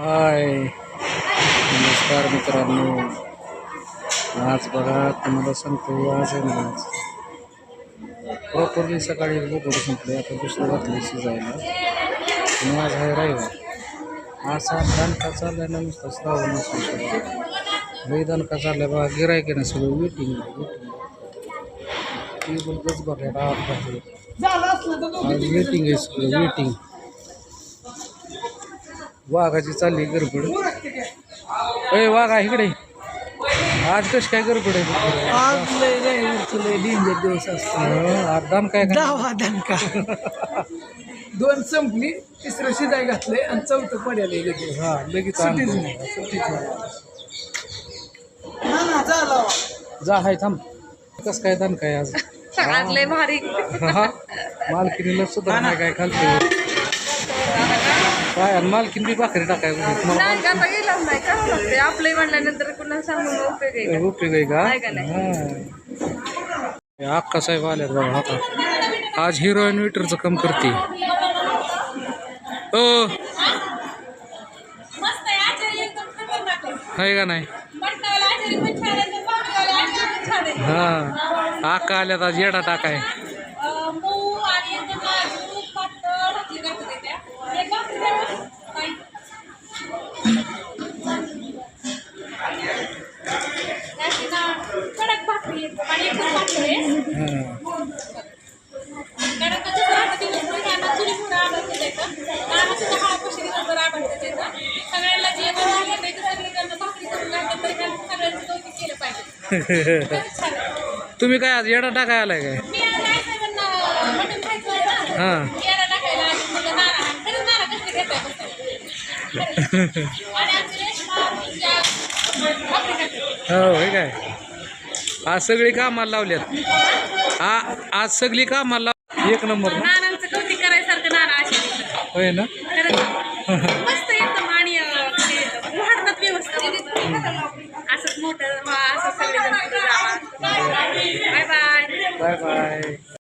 हाय. नमस्कार मित्रांनो. आज बघा तुम्हाला सांगतो आज आहे ना आज. प्रॉपरली सकाळी बोकड संपले आता दुसरं घातलं शिजायला आणि आज आहे रविवार. असा दणका चाललाय ना नुसतं श्रावण असू लई दणका चाललाय बघा गिरायक ना सगळं वेटिंग वेटिंग टेबल गच भरले आज वेटिंग आहे सगळं वेटिंग वाघाची चालली गडबड अय वाघा इकडे. आज कशी काय गडबड आहे? आज लय लय लय डेंजर दिवस असतो आज दाम काय काय दहा दणका दोन संपली तिसरं शिजाय घातलंय आणि चौथं पड्याला लगेच. हा लगेच सुट्टीच. नाही. सुट्टीच नाही. ना ना झाला जा हाय थांब. कस काय दान काय आज? आज लय भारी. हा. मालकीनीला सुद्धा नाही काय खालते काय आणि मालकीन बी भाकरी टाकाय तुम्हाला नाही आता गेलाच नाही का लागते आपले म्हणल्यानंतर कुणाला सांगून उपयोग आहे का? उपयोग आहे का नाही का नाही? हा. हे अक्का साहेब आले बघा आता आज हिरोईन विटरचं काम करते ओ आहे का नाही हा अक्का आल्यात आज येडा टाकाय आहे. हा. सगळ्यांना जेवण वाढलं नाही तर सगळीकडनं भाकरी करून लागलं तर त्यांचं सगळ्यांचं कौतुक केलं पाहिजे खरंच छान आहे. तुम्ही काय आज येडा टाकाय आलाय काय मी आज नाही मटण खायचं ना. हा टाकायला आली म्हणजे खरंच. आणि आमची भाकरी. हो हे काय आज सगळी कामाला लावल्यात? आज सगळी कामाला लाव एक नंबर होय ना? Bye bye.